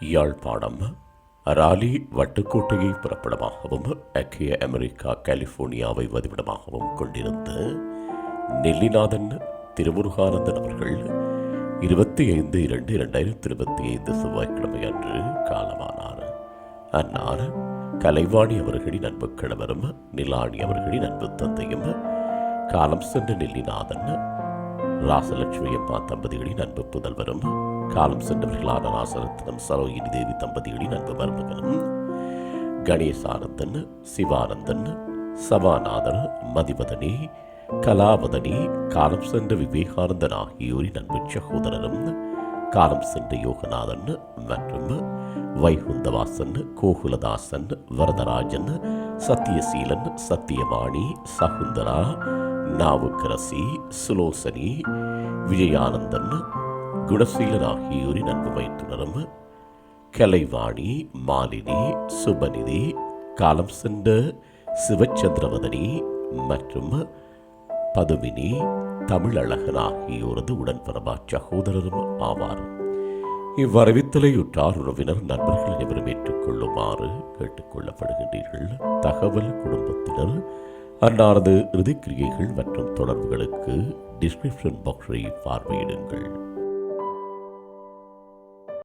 யாழ்ப்பாணம் ராலி வட்டுக்கோட்டையை புறப்படமாகவும் ஐக்கிய அமெரிக்கா கலிபோர்னியாவை வதிவிடமாகவும் கொண்டிருந்த நெல்லிநாதன் திருமுருகானந்தன் அவர்கள் இருபத்தி ஐந்து இரண்டு இரண்டாயிரத்தி இருபத்தி ஐந்து செவ்வாய்க்கிழமை அன்று காலமானார். அன்னார் கலைவாணி அவர்களின் அன்பு கணவரும் நிலாணி அவர்களின் அன்பு தந்தையும் காலம் சென்ற நெல்லிநாதன் ராசலட்சுமி அம்மா தம்பதிகளின் அன்பு புதல்வரும் காலம் சென்றவர்களான ராசரத்னம் சரோகினி தேவி தம்பதிகளின் அன்பு மருமகனும் கணேசானந்தன் சிவானந்தன் சபாநாதன் மதிவதனி கலாவதனி காலம் சென்ற விவேகானந்தன் ஆகியோரின் அன்பு சகோதரரும் காலம் சென்ற யோகநாதன் மற்றும் வைகுந்தவாசன் கோகுலதாசன் வரதராஜன் சத்தியசீலன் சத்தியவாணி சகுந்தரா நாவுக்கரசி சுலோசனி விஜயானந்தன் குணசீலன் ஆகியோரின் அன்பு கலைவாணி மாலினி சுபநிதி காலம் சென்ற சிவச்சந்திரவதனி மற்றும் பதுமினி தமிழழகன் ஆகியோரது உடன்பிறவா சகோதரரும் ஆவார். இவ்வரவித்தலையுற்றார் உறவினர் நண்பர்கள் அனைவரும் ஏற்றுக்கொள்ளுமாறு கேட்டுக்கொள்ளப்படுகின்றீர்கள் தகவல் குடும்பத்தினர் அன்னாரது இறுதிக்கிரியைகள் மற்றும் தொடர்புகளுக்கு டிஸ்கிரிப்ஷன் பாக்ஸை பார்வையிடுங்கள்.